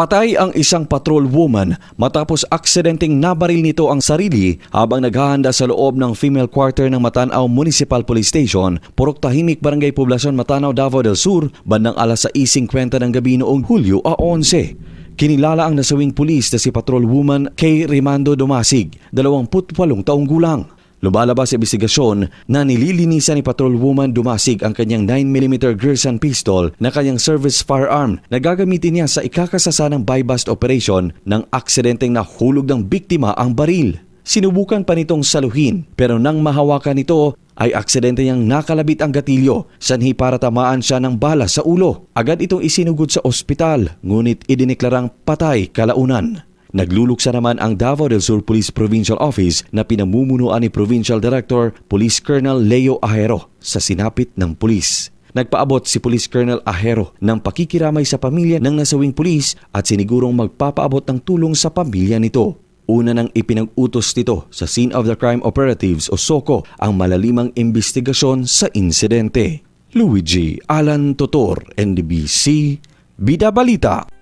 Patay ang isang patrol woman matapos aksidenteng nabaril nito ang sarili habang naghahanda sa loob ng female quarter ng Matanaw Municipal Police Station, Purok Tahimik, Barangay Poblacion, Matanaw, Davao del Sur, bandang alas 6.50 ng gabi noong Hulyo a 11. Kinilala ang nasawing pulis na si patrol woman Kay Rimando Domasig, 28 taong gulang. Lumalabas sa investigasyon na nililinisan ni Patrolwoman Dumasig ang kanyang 9mm Gerson pistol na kanyang service firearm na gagamitin niya sa ikakasasa ng buy-bust operation ng aksidenteng nahulog ng biktima ang baril. Sinubukan pa nitong saluhin pero nang mahawakan nito ay aksidente niyang nakalabit ang gatilyo sanhi para tamaan siya ng bala sa ulo. Agad itong isinugod sa ospital ngunit idineklarang patay kalaunan. Nagluluksa naman ang Davao del Sur Police Provincial Office na pinamumunuan ni Provincial Director Police Colonel Leo Ahero sa sinapit ng pulis. Nagpaabot si Police Colonel Ahero ng pakikiramay sa pamilya ng nasawing pulis at sinigurong magpapaabot ng tulong sa pamilya nito. Una nang ipinag-utos nito sa Scene of the Crime Operatives o SOCO ang malalimang investigasyon sa insidente. Luigi Alan Totor, NDBC, Bida Balita.